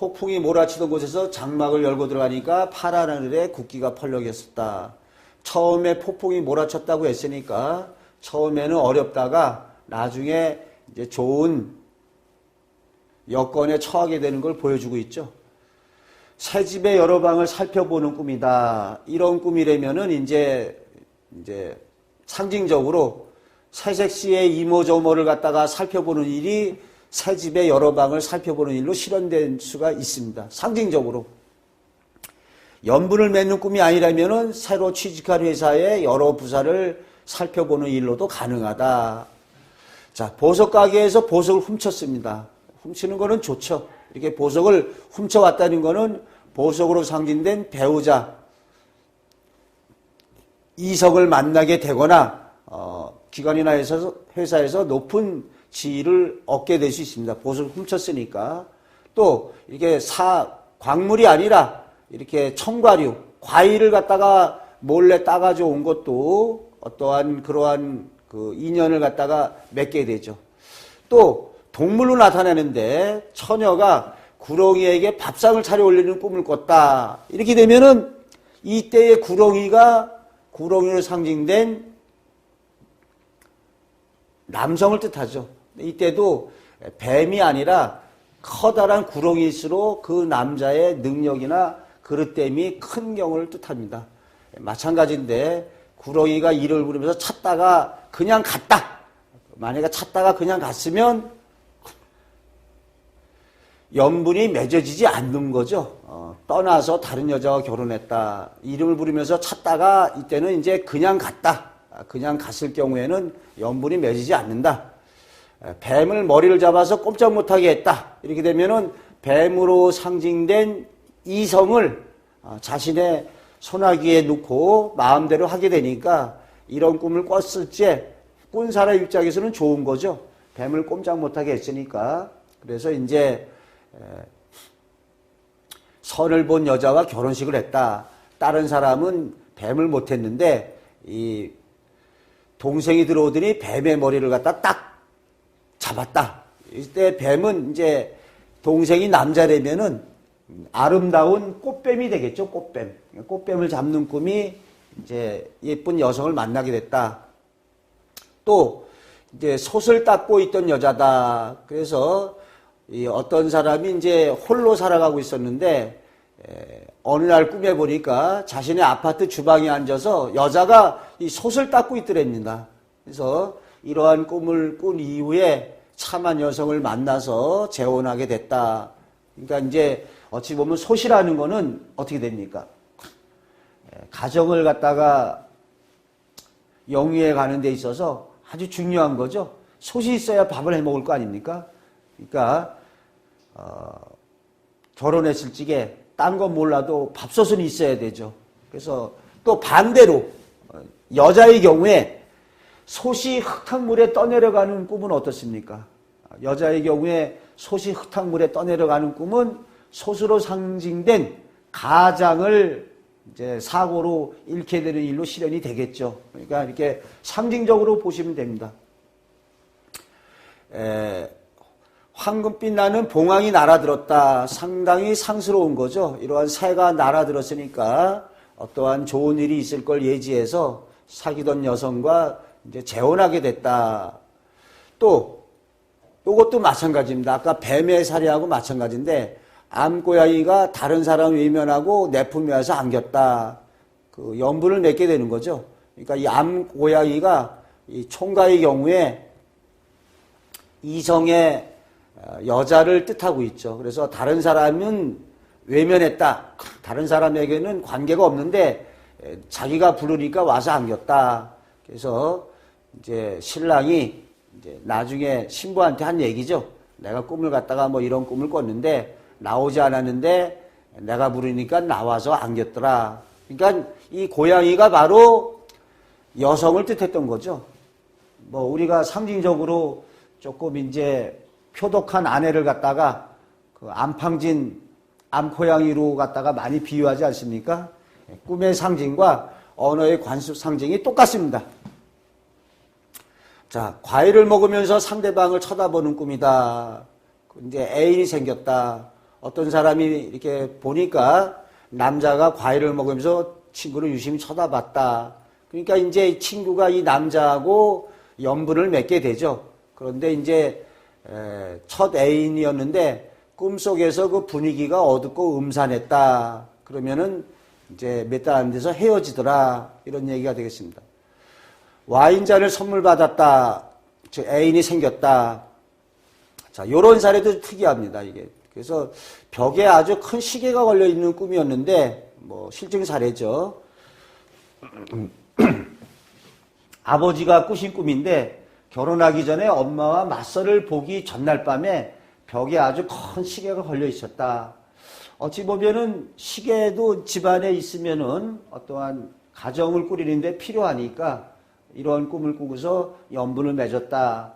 폭풍이 몰아치던 곳에서 장막을 열고 들어가니까 파란 하늘에 국기가 펄럭였었다. 처음에 폭풍이 몰아쳤다고 했으니까 처음에는 어렵다가 나중에 이제 좋은 여건에 처하게 되는 걸 보여주고 있죠. 새 집의 여러 방을 살펴보는 꿈이다. 이런 꿈이라면은 이제 이제 상징적으로 새색 씨의 이모저모를 갖다가 살펴보는 일이 새 집의 여러 방을 살펴보는 일로 실현될 수가 있습니다. 상징적으로. 연분을 맺는 꿈이 아니라면은 새로 취직한 회사의 여러 부사를 살펴보는 일로도 가능하다. 자, 보석 가게에서 보석을 훔쳤습니다. 훔치는 거는 좋죠. 이렇게 보석을 훔쳐왔다는 거는 보석으로 상징된 배우자, 이석을 만나게 되거나, 어, 기관이나 회사에서, 회사에서 높은 지위를 얻게 될 수 있습니다. 보석을 훔쳤으니까. 또, 이렇게 사, 광물이 아니라, 이렇게 청과류, 과일을 갖다가 몰래 따가지고 온 것도 어떠한 그러한 그 인연을 갖다가 맺게 되죠. 또, 동물로 나타나는데 처녀가 구렁이에게 밥상을 차려 올리는 꿈을 꿨다. 이렇게 되면은 이때의 구렁이가 구렁이로 상징된 남성을 뜻하죠. 이때도 뱀이 아니라 커다란 구렁이일수록 그 남자의 능력이나 그릇됨이 큰 경우를 뜻합니다. 마찬가지인데 구렁이가 이를 부르면서 찾다가 그냥 갔다. 만약에 찾다가 그냥 갔으면 연분이 맺어지지 않는 거죠. 어, 떠나서 다른 여자와 결혼했다. 이름을 부르면서 찾다가 이때는 이제 그냥 갔다. 그냥 갔을 경우에는 연분이 맺어지지 않는다. 뱀을 머리를 잡아서 꼼짝 못하게 했다. 이렇게 되면은 뱀으로 상징된 이성을 어, 자신의 소나기에 놓고 마음대로 하게 되니까 이런 꿈을 꿨을 때꾼 사람 입장에서는 좋은 거죠. 뱀을 꼼짝 못하게 했으니까. 그래서 이제 선을 본 여자와 결혼식을 했다. 다른 사람은 뱀을 못했는데 이 동생이 들어오더니 뱀의 머리를 갖다 딱 잡았다. 이때 뱀은 이제 동생이 남자라면은 아름다운 꽃뱀이 되겠죠. 꽃뱀. 꽃뱀을 잡는 꿈이 이제 예쁜 여성을 만나게 됐다. 또 이제 솥을 닦고 있던 여자다. 그래서 이 어떤 사람이 이제 홀로 살아가고 있었는데 에, 어느 날 꿈에 보니까 자신의 아파트 주방에 앉아서 여자가 이 솥을 닦고 있더랍니다. 그래서 이러한 꿈을 꾼 이후에 참한 여성을 만나서 재혼하게 됐다. 그러니까 이제 어찌 보면 솥이라는 거는 어떻게 됩니까? 가정을 갖다가 영위해 가는 데 있어서 아주 중요한 거죠. 솥이 있어야 밥을 해 먹을 거 아닙니까? 그러니까 어, 결혼했을 적에 딴 건 몰라도 밥솥은 있어야 되죠. 그래서 또 반대로 어, 여자의 경우에 솥이 흙탕물에 떠내려가는 꿈은 어떻습니까? 여자의 경우에 솥이 흙탕물에 떠내려가는 꿈은 솥으로 상징된 가장을 이제 사고로 잃게 되는 일로 실현이 되겠죠. 그러니까 이렇게 상징적으로 보시면 됩니다. 에, 황금빛 나는 봉황이 날아들었다. 상당히 상스러운 거죠. 이러한 새가 날아들었으니까 어떠한 좋은 일이 있을 걸 예지해서 사귀던 여성과 이제 재혼하게 됐다. 또 이것도 마찬가지입니다. 아까 뱀의 사례하고 마찬가지인데 암고양이가 다른 사람 외면하고 내 품에 와서 안겼다. 그 연분을 맺게 되는 거죠. 그러니까 이 암고양이가 이 총가의 경우에 이성의 어, 여자를 뜻하고 있죠. 그래서 다른 사람은 외면했다. 다른 사람에게는 관계가 없는데 자기가 부르니까 와서 안겼다. 그래서 이제 신랑이 이제 나중에 신부한테 한 얘기죠. 내가 꿈을 갖다가 뭐 이런 꿈을 꿨는데 나오지 않았는데 내가 부르니까 나와서 안겼더라. 그러니까 이 고양이가 바로 여성을 뜻했던 거죠. 뭐 우리가 상징적으로 조금 이제 표독한 아내를 갖다가 그 암팡진 암고양이로 갖다가 많이 비유하지 않습니까? 꿈의 상징과 언어의 관습 상징이 똑같습니다. 자, 과일을 먹으면서 상대방을 쳐다보는 꿈이다. 이제 애인이 생겼다. 어떤 사람이 이렇게 보니까 남자가 과일을 먹으면서 친구를 유심히 쳐다봤다. 그러니까 이제 친구가 이 남자하고 연분을 맺게 되죠. 그런데 이제 첫 애인이었는데 꿈속에서 그 분위기가 어둡고 음산했다. 그러면은 이제 몇 달 안 돼서 헤어지더라. 이런 얘기가 되겠습니다. 와인잔을 선물 받았다. 즉 애인이 생겼다. 자, 요런 사례도 특이합니다, 이게. 그래서 벽에 아주 큰 시계가 걸려 있는 꿈이었는데 뭐 실증 사례죠. 아버지가 꾸신 꿈인데 결혼하기 전에 엄마와 맞서를 보기 전날 밤에 벽에 아주 큰 시계가 걸려 있었다. 어찌 보면은 시계도 집안에 있으면은 어떠한 가정을 꾸리는데 필요하니까 이런 꿈을 꾸고서 연분을 맺었다.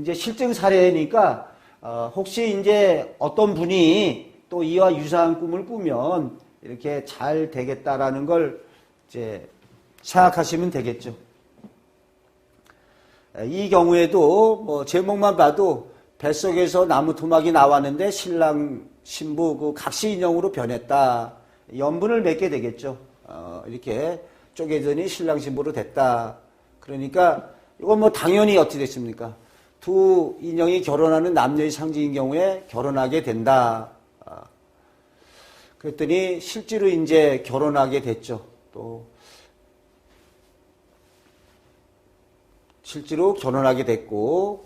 이제 실증 사례니까 어, 혹시 이제 어떤 분이 또 이와 유사한 꿈을 꾸면 이렇게 잘 되겠다라는 걸 이제 생각하시면 되겠죠. 이 경우에도 뭐 제목만 봐도 뱃속에서 나무 토막이 나왔는데 신랑 신부 그 각시 인형으로 변했다. 연분을 맺게 되겠죠. 어, 이렇게 쪼개더니 신랑 신부로 됐다. 그러니까 이건 뭐 당연히 어찌 됐습니까? 두 인형이 결혼하는 남녀의 상징인 경우에 결혼하게 된다. 아, 그랬더니 실제로 이제 결혼하게 됐죠. 또 실제로 결혼하게 됐고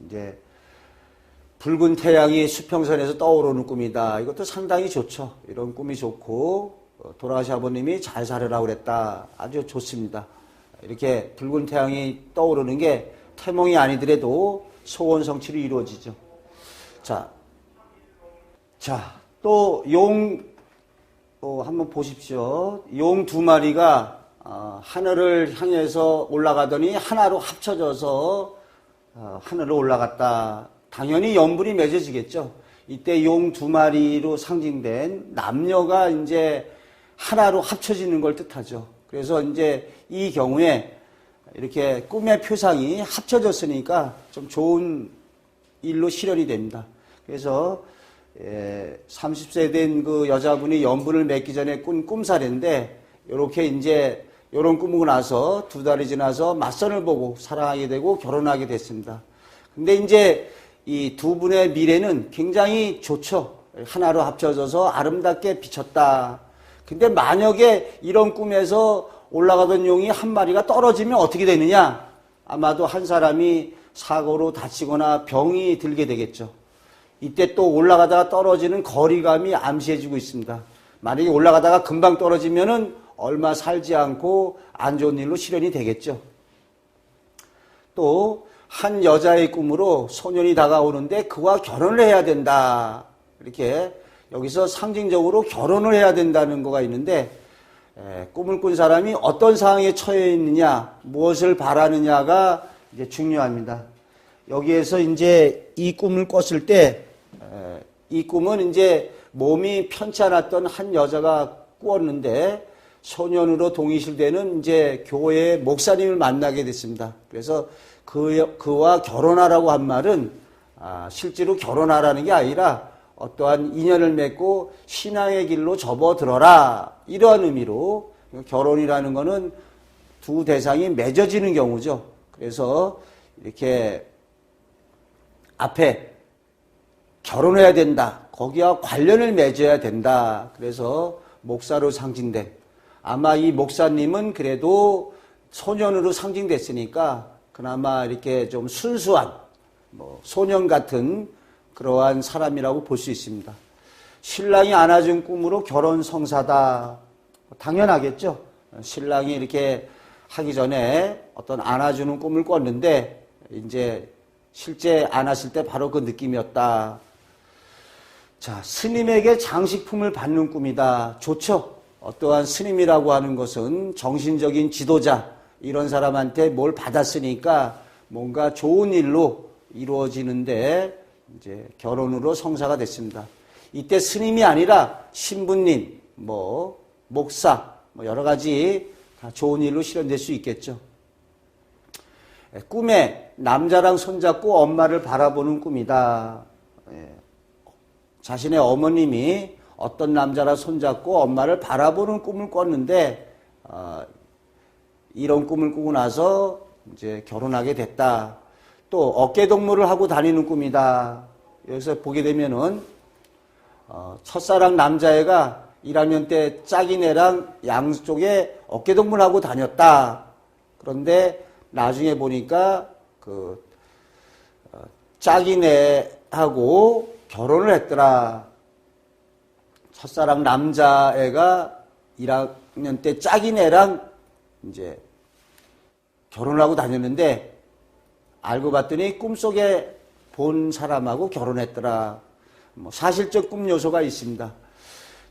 이제 붉은 태양이 수평선에서 떠오르는 꿈이다. 이것도 상당히 좋죠. 이런 꿈이 좋고 어, 돌아가신 아버님이 잘 살으라 그랬다. 아주 좋습니다. 이렇게 붉은 태양이 떠오르는 게 태몽이 아니더라도 소원 성취로 이루어지죠. 자, 자, 또 용, 또 한번 보십시오. 용 두 마리가 어, 하늘을 향해서 올라가더니 하나로 합쳐져서 어, 하늘로 올라갔다. 당연히 연분이 맺어지겠죠. 이때 용 두 마리로 상징된 남녀가 이제 하나로 합쳐지는 걸 뜻하죠. 그래서 이제 이 경우에 이렇게 꿈의 표상이 합쳐졌으니까 좀 좋은 일로 실현이 됩니다. 그래서 30세 된 그 여자분이 연분을 맺기 전에 꾼 꿈사례인데 이렇게 이제 이런 꿈을 나서 두 달이 지나서 맞선을 보고 사랑하게 되고 결혼하게 됐습니다. 근데 이제 이 두 분의 미래는 굉장히 좋죠. 하나로 합쳐져서 아름답게 비쳤다. 근데 만약에 이런 꿈에서 올라가던 용이 한 마리가 떨어지면 어떻게 되느냐? 아마도 한 사람이 사고로 다치거나 병이 들게 되겠죠. 이때 또 올라가다가 떨어지는 거리감이 암시해지고 있습니다. 만약에 올라가다가 금방 떨어지면은 얼마 살지 않고 안 좋은 일로 실현이 되겠죠. 또 한 여자의 꿈으로 소년이 다가오는데 그와 결혼을 해야 된다. 이렇게 여기서 상징적으로 결혼을 해야 된다는 거가 있는데 에, 꿈을 꾼 사람이 어떤 상황에 처해 있느냐, 무엇을 바라느냐가 이제 중요합니다. 여기에서 이제 이 꿈을 꿨을 때이 꿈은 이제 몸이 편치 않았던 한 여자가 꾸었는데 소년으로 동의실되는 이제 교회 목사님을 만나게 됐습니다. 그래서 그, 그와 결혼하라고 한 말은 아, 실제로 결혼하라는 게 아니라 어떠한 인연을 맺고 신앙의 길로 접어들어라. 이러한 의미로 결혼이라는 것은 두 대상이 맺어지는 경우죠. 그래서 이렇게 앞에 결혼해야 된다. 거기와 관련을 맺어야 된다. 그래서 목사로 상징된 아마 이 목사님은 그래도 소년으로 상징됐으니까 그나마 이렇게 좀 순수한 뭐 소년 같은 그러한 사람이라고 볼 수 있습니다. 신랑이 안아준 꿈으로 결혼 성사다. 당연하겠죠. 신랑이 이렇게 하기 전에 어떤 안아주는 꿈을 꿨는데 이제 실제 안았을 때 바로 그 느낌이었다. 자, 스님에게 장식품을 받는 꿈이다. 좋죠. 어떠한 스님이라고 하는 것은 정신적인 지도자, 이런 사람한테 뭘 받았으니까 뭔가 좋은 일로 이루어지는데 이제 결혼으로 성사가 됐습니다. 이때 스님이 아니라 신부님, 뭐 목사, 뭐 여러 가지 다 좋은 일로 실현될 수 있겠죠. 예, 꿈에 남자랑 손잡고 엄마를 바라보는 꿈이다. 예, 자신의 어머님이 어떤 남자라 손잡고 엄마를 바라보는 꿈을 꿨는데 어, 이런 꿈을 꾸고 나서 이제 결혼하게 됐다. 또 어깨 동무를 하고 다니는 꿈이다. 여기서 보게 되면은 어, 첫사랑 남자애가 1학년 때 짝이네랑 양쪽에 어깨 동무를 하고 다녔다. 그런데 나중에 보니까 그 어, 짝이네하고 결혼을 했더라. 첫사랑 남자애가 1학년 때 짝이네랑 이제 결혼을 하고 다녔는데 알고 봤더니 꿈속에 본 사람하고 결혼했더라. 뭐 사실적 꿈 요소가 있습니다.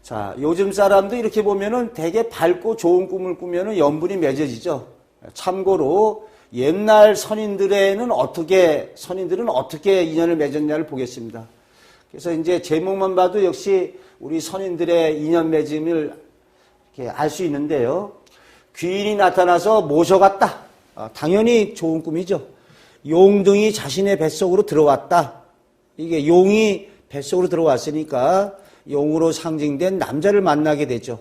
자, 요즘 사람도 이렇게 보면은 되게 밝고 좋은 꿈을 꾸면은 연분이 맺어지죠. 참고로 옛날 선인들에는 어떻게 선인들은 어떻게 인연을 맺었냐를 보겠습니다. 그래서 이제 제목만 봐도 역시 우리 선인들의 인연 맺음을 이렇게 알 수 있는데요. 귀인이 나타나서 모셔갔다. 아, 당연히 좋은 꿈이죠. 용등이 자신의 뱃속으로 들어왔다. 이게 용이 뱃속으로 들어왔으니까 용으로 상징된 남자를 만나게 되죠.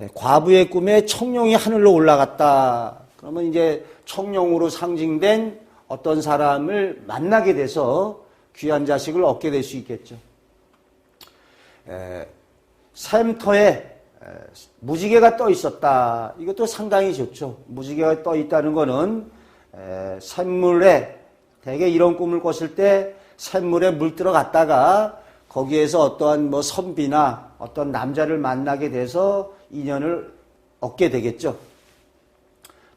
예, 과부의 꿈에 청룡이 하늘로 올라갔다. 그러면 이제 청룡으로 상징된 어떤 사람을 만나게 돼서 귀한 자식을 얻게 될 수 있겠죠. 에, 샘터에 무지개가 떠 있었다. 이것도 상당히 좋죠. 무지개가 떠 있다는 것은 샘물에 대개 이런 꿈을 꿨을 때 샘물에 물 들어갔다가 거기에서 어떠한 뭐 선비나 어떤 남자를 만나게 돼서 인연을 얻게 되겠죠.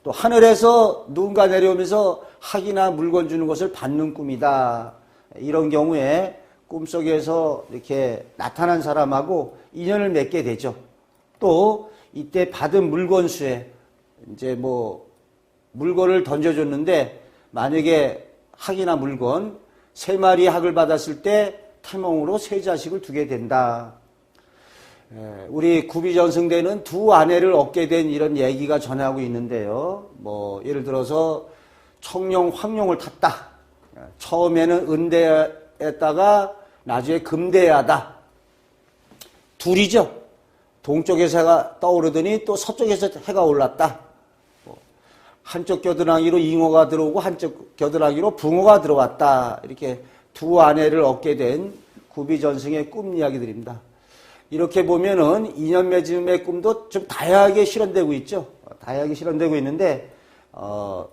또 하늘에서 누군가 내려오면서 학이나 물건 주는 것을 받는 꿈이다. 이런 경우에 꿈속에서 이렇게 나타난 사람하고 인연을 맺게 되죠. 또 이때 받은 물건 수에 이제 뭐 물건을 던져줬는데 만약에 학이나 물건 세 마리 학을 받았을 때 태몽으로 세 자식을 두게 된다. 우리 구비전승대는 두 아내를 얻게 된 이런 얘기가 전하고 있는데요. 뭐 예를 들어서 청룡, 황룡을 탔다. 처음에는 은대했다가 나중에 금대하다. 둘이죠. 동쪽에서 해가 떠오르더니 또 서쪽에서 해가 올랐다. 뭐 한쪽 겨드랑이로 잉어가 들어오고 한쪽 겨드랑이로 붕어가 들어왔다. 이렇게 두 아내를 얻게 된 구비전승의 꿈 이야기들입니다. 이렇게 보면은 인연 맺음의 꿈도 좀 다양하게 실현되고 있죠. 다양하게 실현되고 있는데 어,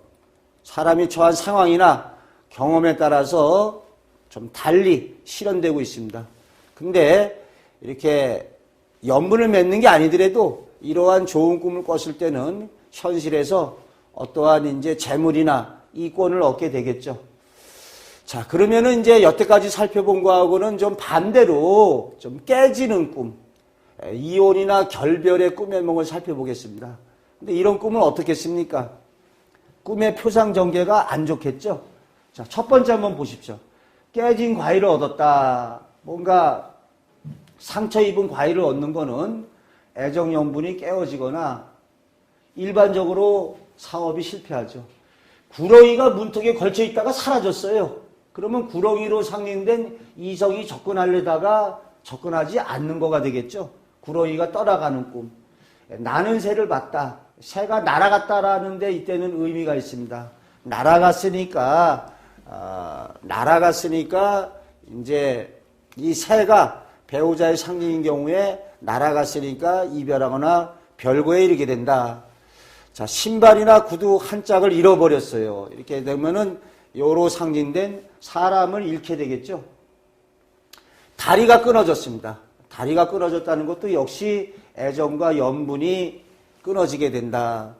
사람이 처한 상황이나 경험에 따라서 좀 달리 실현되고 있습니다. 근데 이렇게 연분을 맺는 게 아니더라도 이러한 좋은 꿈을 꿨을 때는 현실에서 어떠한 이제 재물이나 이권을 얻게 되겠죠. 자, 그러면은 이제 여태까지 살펴본 거하고는 좀 반대로 좀 깨지는 꿈, 이혼이나 결별의 꿈의 몽을 살펴보겠습니다. 근데 이런 꿈은 어떻겠습니까? 꿈의 표상 전개가 안 좋겠죠? 자, 첫 번째 한번 보십시오. 깨진 과일을 얻었다. 뭔가 상처 입은 과일을 얻는 거는 애정 영분이 깨어지거나 일반적으로 사업이 실패하죠. 구렁이가 문턱에 걸쳐 있다가 사라졌어요. 그러면 구렁이로 상징된 이성이 접근하려다가 접근하지 않는 거가 되겠죠. 구렁이가 떠나가는 꿈. 나는 새를 봤다. 새가 날아갔다라는데 이때는 의미가 있습니다. 날아갔으니까 어, 날아갔으니까 이제 이 새가 배우자의 상징인 경우에 날아갔으니까 이별하거나 별거에 이르게 된다. 자, 신발이나 구두 한 짝을 잃어버렸어요. 이렇게 되면은 요로 상징된 사람을 잃게 되겠죠. 다리가 끊어졌습니다. 다리가 끊어졌다는 것도 역시 애정과 연분이 끊어지게 된다.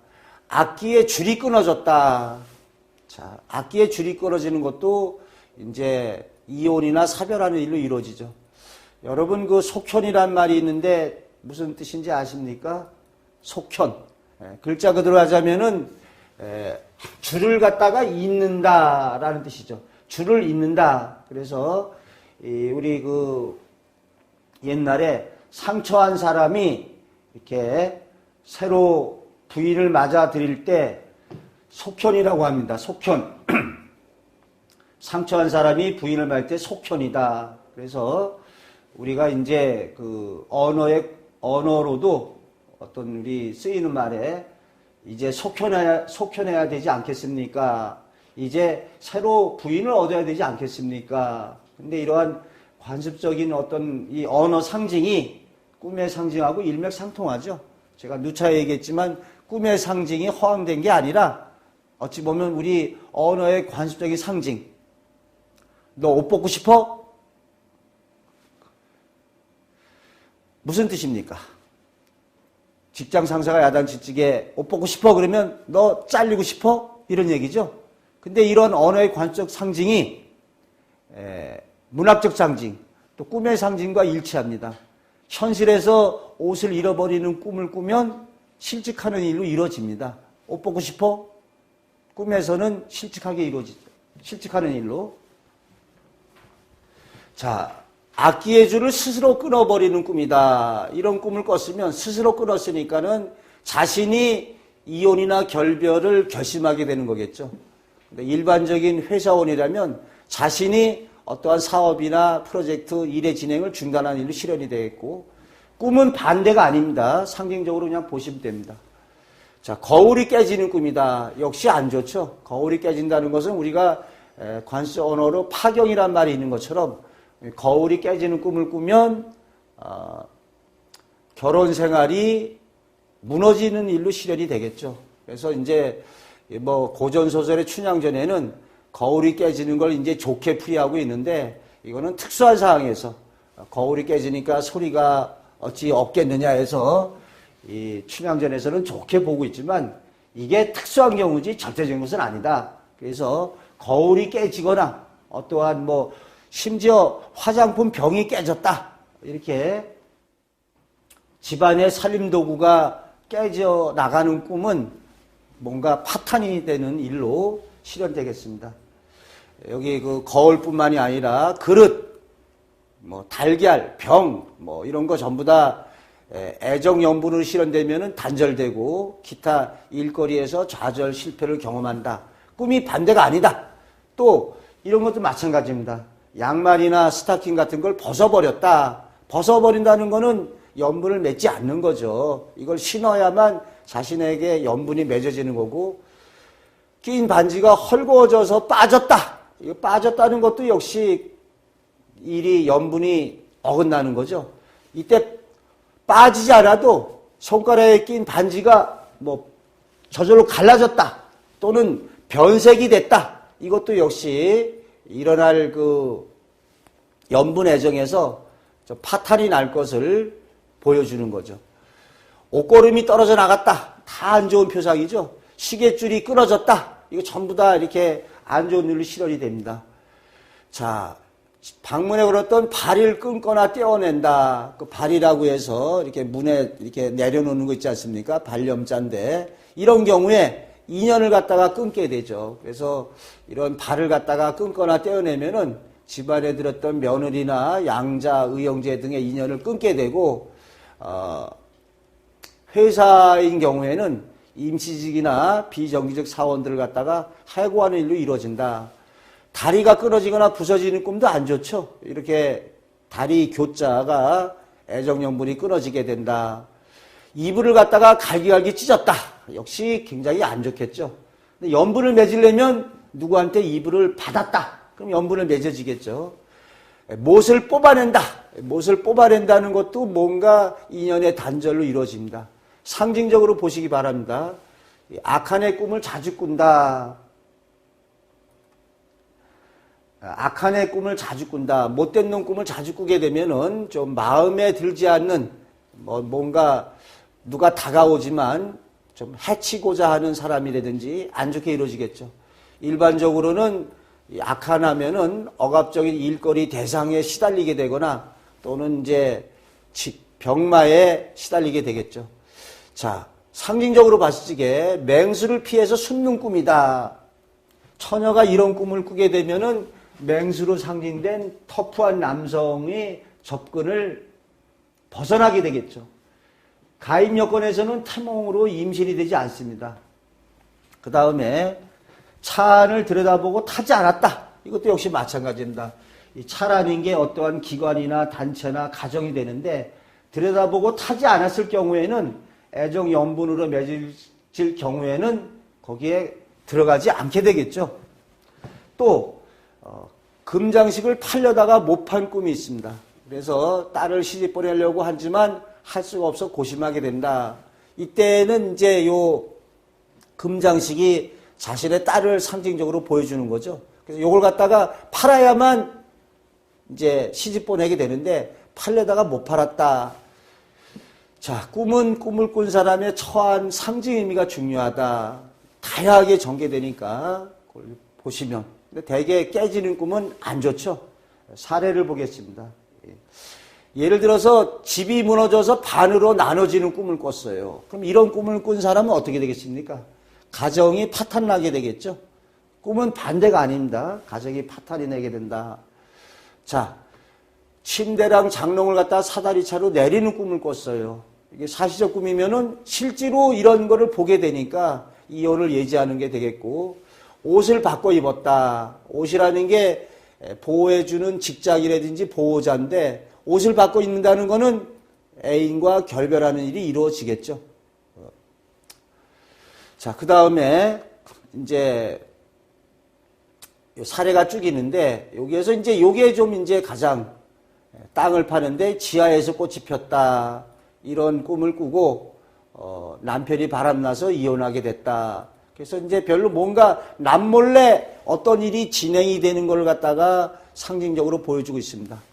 악기의 줄이 끊어졌다. 자, 악기의 줄이 끊어지는 것도 이제 이혼이나 사별하는 일로 이루어지죠. 여러분 그 속현이란 말이 있는데 무슨 뜻인지 아십니까? 속현. 예, 글자 그대로 하자면은 예, 줄을 갖다가 잇는다라는 뜻이죠. 줄을 잇는다. 그래서 우리 그 옛날에 상처한 사람이 이렇게 새로 부인을 맞아 드릴 때 속현이라고 합니다. 속현. 상처한 사람이 부인을 맞을 때 속현이다. 그래서 우리가 이제 그 언어의 언어로도 어떤 우리 쓰이는 말에 이제 속혀내야 속혀내야 되지 않겠습니까? 이제 새로 부인을 얻어야 되지 않겠습니까? 근데 이러한 관습적인 어떤 이 언어 상징이 꿈의 상징하고 일맥상통하죠. 제가 누차 얘기했지만 꿈의 상징이 허황된 게 아니라 어찌 보면 우리 언어의 관습적인 상징. 너 옷 벗고 싶어? 무슨 뜻입니까? 직장 상사가 야단치찌게 옷 벗고 싶어 그러면 너 잘리고 싶어? 이런 얘기죠. 근데 이런 언어의 관적 상징이 에, 문학적 상징, 또 꿈의 상징과 일치합니다. 현실에서 옷을 잃어버리는 꿈을 꾸면 실직하는 일로 이루어집니다. 옷 벗고 싶어? 꿈에서는 실직하게 이루어지죠. 실직하는 일로. 자, 악기의 줄을 스스로 끊어버리는 꿈이다. 이런 꿈을 꿨으면 스스로 끊었으니까는 자신이 이혼이나 결별을 결심하게 되는 거겠죠. 일반적인 회사원이라면 자신이 어떠한 사업이나 프로젝트 일의 진행을 중단하는 일로 실현이 되겠고 꿈은 반대가 아닙니다. 상징적으로 그냥 보시면 됩니다. 자, 거울이 깨지는 꿈이다. 역시 안 좋죠. 거울이 깨진다는 것은 우리가 관스 언어로 파경이란 말이 있는 것처럼 거울이 깨지는 꿈을 꾸면 어, 결혼 생활이 무너지는 일로 실현이 되겠죠. 그래서 이제 뭐 고전 소설의 춘향전에는 거울이 깨지는 걸 이제 좋게 풀이하고 있는데 이거는 특수한 상황에서 거울이 깨지니까 소리가 어찌 없겠느냐 해서 이 춘향전에서는 좋게 보고 있지만 이게 특수한 경우지 절대적인 것은 아니다. 그래서 거울이 깨지거나 어떠한 뭐 심지어 화장품 병이 깨졌다. 이렇게 집안의 살림도구가 깨져 나가는 꿈은 뭔가 파탄이 되는 일로 실현되겠습니다. 여기 그 거울뿐만이 아니라 그릇, 뭐 달걀, 병, 뭐 이런 거 전부 다 애정 연분으로 실현되면은 단절되고 기타 일거리에서 좌절 실패를 경험한다. 꿈이 반대가 아니다. 또 이런 것도 마찬가지입니다. 양말이나 스타킹 같은 걸 벗어버렸다. 벗어버린다는 거는 염분을 맺지 않는 거죠. 이걸 신어야만 자신에게 염분이 맺어지는 거고, 낀 반지가 헐거워져서 빠졌다. 이거 빠졌다는 것도 역시 일이 염분이 어긋나는 거죠. 이때 빠지지 않아도 손가락에 낀 반지가 뭐 저절로 갈라졌다. 또는 변색이 됐다. 이것도 역시 일어날 그 염분 애정에서 파탄이 날 것을 보여주는 거죠. 옷걸음이 떨어져 나갔다. 다 안 좋은 표상이죠. 시계줄이 끊어졌다. 이거 전부 다 이렇게 안 좋은 일로 실현이 됩니다. 자, 방문에 걸었던 발을 끊거나 떼어낸다. 그 발이라고 해서 이렇게 문에 이렇게 내려놓는 거 있지 않습니까? 발염자인데 이런 경우에 인연을 갖다가 끊게 되죠. 그래서 이런 발을 갖다가 끊거나 떼어내면은 집안에 들었던 며느리나 양자, 의형제 등의 인연을 끊게 되고 어, 회사인 경우에는 임시직이나 비정기적 사원들을 갖다가 해고하는 일로 이루어진다. 다리가 끊어지거나 부서지는 꿈도 안 좋죠. 이렇게 다리 교자가 애정연분이 끊어지게 된다. 이불을 갖다가 갈기갈기 찢었다. 역시 굉장히 안 좋겠죠. 연분을 맺으려면 누구한테 이불을 받았다. 그럼 연분을 맺어지겠죠. 못을 뽑아낸다. 못을 뽑아낸다는 것도 뭔가 인연의 단절로 이루어집니다. 상징적으로 보시기 바랍니다. 악한의 꿈을 자주 꾼다. 악한의 꿈을 자주 꾼다. 못된 놈 꿈을 자주 꾸게 되면은 좀 마음에 들지 않는 뭐 뭔가 누가 다가오지만 좀 해치고자 하는 사람이라든지 안 좋게 이루어지겠죠. 일반적으로는 악한 하면은 억압적인 일거리 대상에 시달리게 되거나 또는 이제 병마에 시달리게 되겠죠. 자, 상징적으로 봤을 적에 맹수를 피해서 숨는 꿈이다. 처녀가 이런 꿈을 꾸게 되면은 맹수로 상징된 터프한 남성이 접근을 벗어나게 되겠죠. 가입 여건에서는 태몽으로 임신이 되지 않습니다. 그 다음에 차 안을 들여다보고 타지 않았다. 이것도 역시 마찬가지입니다. 이 차라는 게 어떠한 기관이나 단체나 가정이 되는데 들여다보고 타지 않았을 경우에는 애정 연분으로 맺어질 경우에는 거기에 들어가지 않게 되겠죠. 또 어, 금장식을 팔려다가 못 판 꿈이 있습니다. 그래서 딸을 시집 보내려고 하지만 할 수가 없어 고심하게 된다. 이때는 이제 요 금장식이 자신의 딸을 상징적으로 보여주는 거죠. 그래서 요걸 갖다가 팔아야만 이제 시집 보내게 되는데 팔려다가 못 팔았다. 자, 꿈은 꿈을 꾼 사람의 처한 상징 의미가 중요하다. 다양하게 전개되니까 보시면. 근데 대개 깨지는 꿈은 안 좋죠. 사례를 보겠습니다. 예를 들어서 집이 무너져서 반으로 나눠지는 꿈을 꿨어요. 그럼 이런 꿈을 꾼 사람은 어떻게 되겠습니까? 가정이 파탄 나게 되겠죠. 꿈은 반대가 아닙니다. 가정이 파탄이 내게 된다. 자, 침대랑 장롱을 갖다 사다리차로 내리는 꿈을 꿨어요. 이게 사실적 꿈이면은 실제로 이런 거를 보게 되니까 이혼을 예지하는 게 되겠고, 옷을 바꿔 입었다. 옷이라는 게 보호해주는 직장이라든지 보호자인데, 옷을 바꿔 입는다는 거는 애인과 결별하는 일이 이루어지겠죠. 자, 그 다음에 이제 사례가 쭉 있는데 여기에서 이제 요게 좀 이제 가장 땅을 파는데 지하에서 꽃이 폈다 이런 꿈을 꾸고 어, 남편이 바람나서 이혼하게 됐다. 그래서 이제 별로 뭔가 남몰래 어떤 일이 진행이 되는 걸 갖다가 상징적으로 보여주고 있습니다.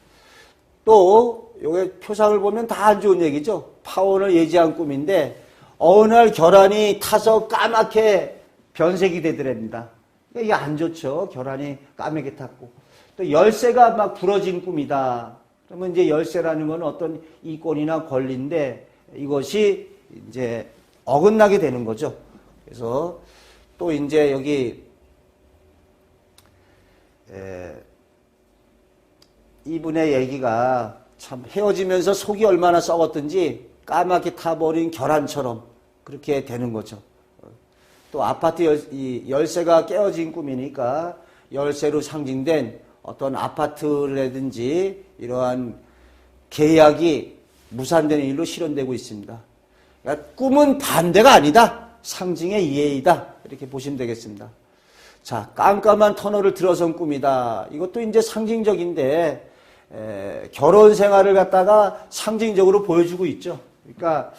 또 요게 표상을 보면 다 안 좋은 얘기죠. 파혼을 예지한 꿈인데 어느 날 결혼이 타서 까맣게 변색이 되더랍니다. 이게 안 좋죠. 결혼이 까맣게 탔고. 또 열쇠가 막 부러진 꿈이다. 그러면 이제 열쇠라는 건 어떤 이권이나 권리인데 이것이 이제 어긋나게 되는 거죠. 그래서 또 이제 여기 에 이분의 얘기가 참 헤어지면서 속이 얼마나 썩었든지 까맣게 타버린 결함처럼 그렇게 되는 거죠. 또 아파트 열, 열쇠가 깨어진 꿈이니까 열쇠로 상징된 어떤 아파트라든지 이러한 계약이 무산되는 일로 실현되고 있습니다. 그러니까 꿈은 반대가 아니다. 상징의 이해이다. 이렇게 보시면 되겠습니다. 자, 깜깜한 터널을 들어선 꿈이다. 이것도 이제 상징적인데 에, 결혼 생활을 갖다가 상징적으로 보여주고 있죠. 그러니까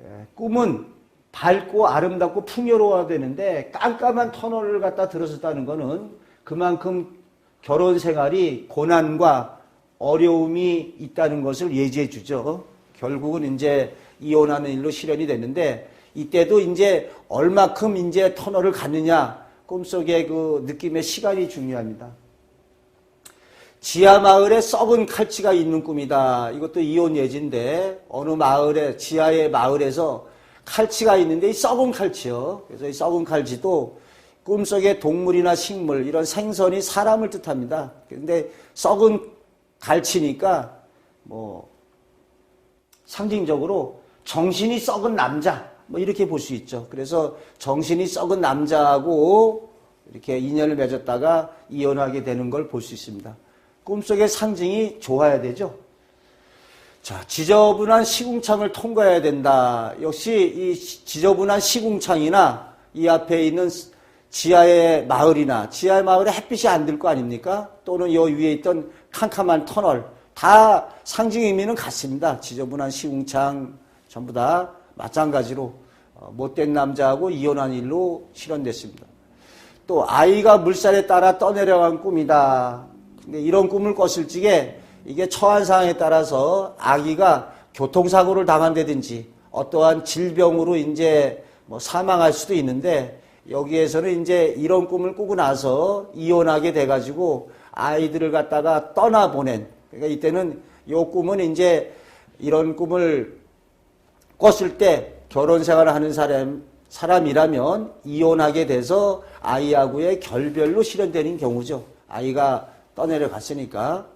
에, 꿈은 밝고 아름답고 풍요로워야 되는데 깜깜한 터널을 갖다 들어섰다는 것은 그만큼 결혼 생활이 고난과 어려움이 있다는 것을 예지해 주죠. 결국은 이제 이혼하는 일로 실현이 됐는데 이때도 이제 얼마큼 이제 터널을 갔느냐 꿈속의 그 느낌의 시간이 중요합니다. 지하 마을에 썩은 칼치가 있는 꿈이다. 이것도 이혼 예지인데 어느 마을에 지하의 마을에서 칼치가 있는데 이 썩은 칼치요. 그래서 이 썩은 칼치도 꿈속의 동물이나 식물 이런 생선이 사람을 뜻합니다. 근데 썩은 갈치니까 뭐 상징적으로 정신이 썩은 남자 뭐 이렇게 볼 수 있죠. 그래서 정신이 썩은 남자하고 이렇게 인연을 맺었다가 이혼하게 되는 걸 볼 수 있습니다. 꿈속의 상징이 좋아야 되죠. 자, 지저분한 시궁창을 통과해야 된다. 역시 이 지저분한 시궁창이나 이 앞에 있는 지하의 마을이나 지하의 마을에 햇빛이 안 들 거 아닙니까? 또는 요 위에 있던 캄캄한 터널 다 상징 의미는 같습니다. 지저분한 시궁창 전부 다 마찬가지로 어, 못된 남자하고 이혼한 일로 실현됐습니다. 또 아이가 물살에 따라 떠내려간 꿈이다. 근데 이런 꿈을 꿨을 적에 이게 처한 상황에 따라서 아기가 교통사고를 당한다든지 어떠한 질병으로 이제 뭐 사망할 수도 있는데 여기에서는 이제 이런 꿈을 꾸고 나서 이혼하게 돼가지고 아이들을 갖다가 떠나보낸 그러니까 이때는 요 꿈은 이제 이런 꿈을 꿨을 때 결혼 생활을 하는 사람, 사람이라면 이혼하게 돼서 아이하고의 결별로 실현되는 경우죠. 아이가 떠내려 갔으니까.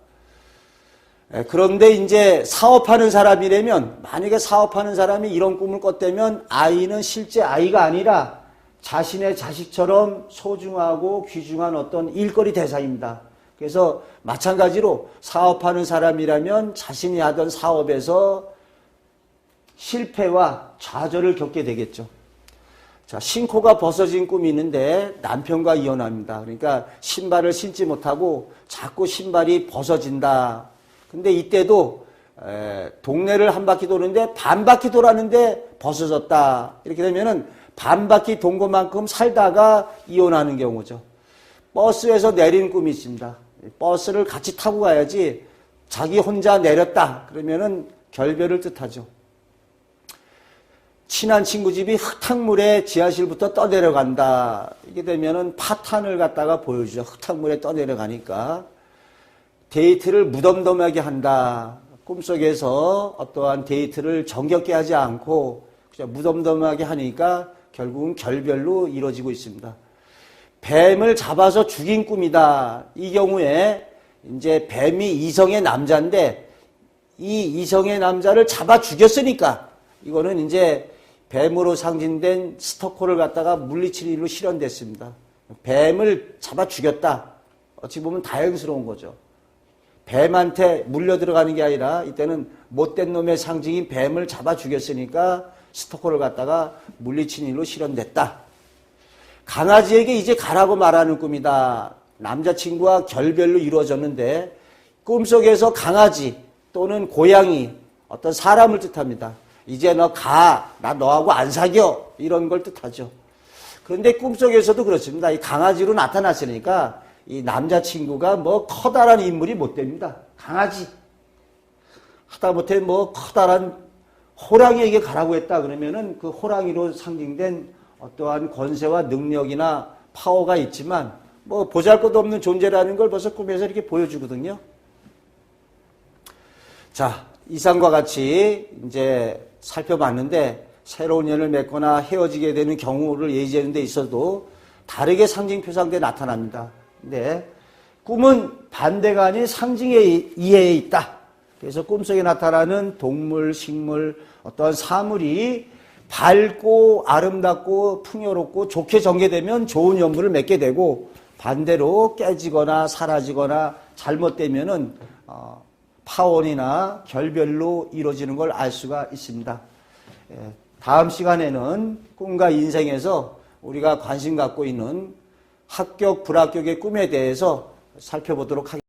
예, 그런데 이제 사업하는 사람이라면 만약에 사업하는 사람이 이런 꿈을 꿨다면 아이는 실제 아이가 아니라 자신의 자식처럼 소중하고 귀중한 어떤 일거리 대상입니다. 그래서 마찬가지로 사업하는 사람이라면 자신이 하던 사업에서 실패와 좌절을 겪게 되겠죠. 자, 신코가 벗어진 꿈이 있는데 남편과 이혼합니다. 그러니까 신발을 신지 못하고 자꾸 신발이 벗어진다. 근데 이때도 에, 동네를 한 바퀴 도는데 반 바퀴 돌았는데 벗어졌다. 이렇게 되면은 반 바퀴 돈 것만큼 살다가 이혼하는 경우죠. 버스에서 내린 꿈이 있습니다. 버스를 같이 타고 가야지 자기 혼자 내렸다. 그러면은 결별을 뜻하죠. 친한 친구 집이 흙탕물에 지하실부터 떠내려간다. 이게 되면은 파탄을 갖다가 보여주죠. 흙탕물에 떠내려가니까. 데이트를 무덤덤하게 한다. 꿈속에서 어떠한 데이트를 정겹게 하지 않고 그냥 무덤덤하게 하니까 결국은 결별로 이루어지고 있습니다. 뱀을 잡아서 죽인 꿈이다. 이 경우에 이제 뱀이 이성의 남자인데 이 이성의 남자를 잡아 죽였으니까 이거는 이제 뱀으로 상징된 스토커를 갖다가 물리치는 일로 실현됐습니다. 뱀을 잡아 죽였다. 어찌 보면 다행스러운 거죠. 뱀한테 물려 들어가는 게 아니라 이때는 못된 놈의 상징인 뱀을 잡아 죽였으니까 스토커를 갖다가 물리치는 일로 실현됐다. 강아지에게 이제 가라고 말하는 꿈이다. 남자친구와 결별로 이루어졌는데 꿈속에서 강아지 또는 고양이 어떤 사람을 뜻합니다. 이제 너 가. 나 너하고 안 사겨. 이런 걸 뜻하죠. 그런데 꿈속에서도 그렇습니다. 이 강아지로 나타났으니까 이 남자친구가 뭐 커다란 인물이 못 됩니다. 강아지. 하다못해 뭐 커다란 호랑이에게 가라고 했다 그러면은 그 호랑이로 상징된 어떠한 권세와 능력이나 파워가 있지만 뭐 보잘 것 없는 존재라는 걸 벌써 꿈에서 이렇게 보여주거든요. 자, 이상과 같이 이제 살펴봤는데 새로운 연을 맺거나 헤어지게 되는 경우를 예지하는 데 있어도 다르게 상징 표상돼 나타납니다. 근데 꿈은 반대가 아닌 상징의 이해에 있다. 그래서 꿈속에 나타나는 동물, 식물, 어떤 사물이 밝고 아름답고 풍요롭고 좋게 전개되면 좋은 연분을 맺게 되고 반대로 깨지거나 사라지거나 잘못되면은 어, 파원이나 결별로 이루어지는 걸 알 수가 있습니다. 예, 다음 시간에는 꿈과 인생에서 우리가 관심 갖고 있는 합격, 불합격의 꿈에 대해서 살펴보도록 하겠습니다.